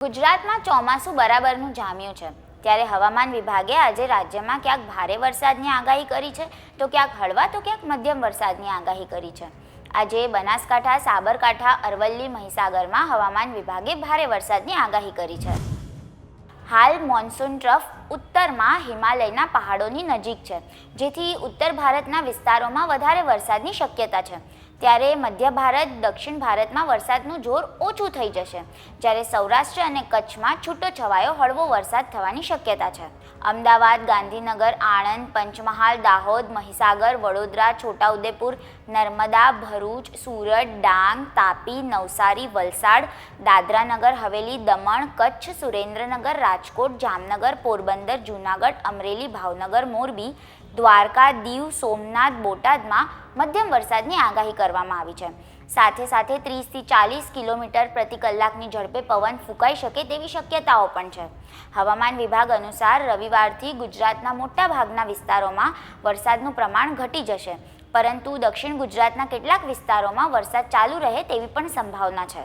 ગુજરાતમાં ચોમાસું બરાબરનું જામ્યું છે. ત્યારે હવામાન વિભાગે આજે રાજ્યમાં ક્યાંક ભારે વરસાદની આગાહી કરી છે, તો ક્યાંક હળવા, તો ક્યાંક મધ્યમ વરસાદની આગાહી કરી છે. આજે બનાસકાંઠા, સાબરકાંઠા, અરવલ્લી, મહીસાગરમાં હવામાન વિભાગે ભારે વરસાદની આગાહી કરી છે. હાલ મોન્સૂન ટ્રફ ઉત્તરમાં હિમાલયના પહાડોની નજીક છે, જેથી ઉત્તર ભારતના વિસ્તારોમાં વધારે વરસાદની શક્યતા છે. ત્યારે મધ્ય ભારત, દક્ષિણ ભારતમાં વરસાદનું જોર ઓછું થઈ જશે, જ્યારે સૌરાષ્ટ્ર અને કચ્છમાં છૂટો છવાયો હળવો વરસાદ થવાની શક્યતા છે. અમદાવાદ, ગાંધીનગર, આણંદ, પંચમહાલ, દાહોદ, મહીસાગર, વડોદરા, છોટાઉદેપુર, નર્મદા, ભરૂચ, સુરત, ડાંગ, તાપી, નવસારી, વલસાડ, દાદરાનગર, હવેલી, દમણ, કચ્છ, સુરેન્દ્રનગર રાજકોટ, જામનગર, પોરબંદર, જૂનાગઢ, અમરેલી, ભાવનગર, મોરબી, દ્વારકા, દીવ, સોમનાથ, બોટાદમાં મધ્યમ વરસાદની આગાહી કરવામાં આવી છે. સાથે સાથે ત્રીસથી ચાલીસ કિલોમીટર પ્રતિ કલાકની ઝડપે પવન ફૂંકાઈ શકે તેવી શક્યતાઓ પણ છે. હવામાન વિભાગ અનુસાર રવિવારથી ગુજરાતના મોટા ભાગના વિસ્તારોમાં વરસાદનું પ્રમાણ ઘટી જશે. પરંતુ દક્ષિણ ગુજરાતના કેટલાક વિસ્તારોમાં વરસાદ ચાલુ રહે તેવી પણ સંભાવના છે.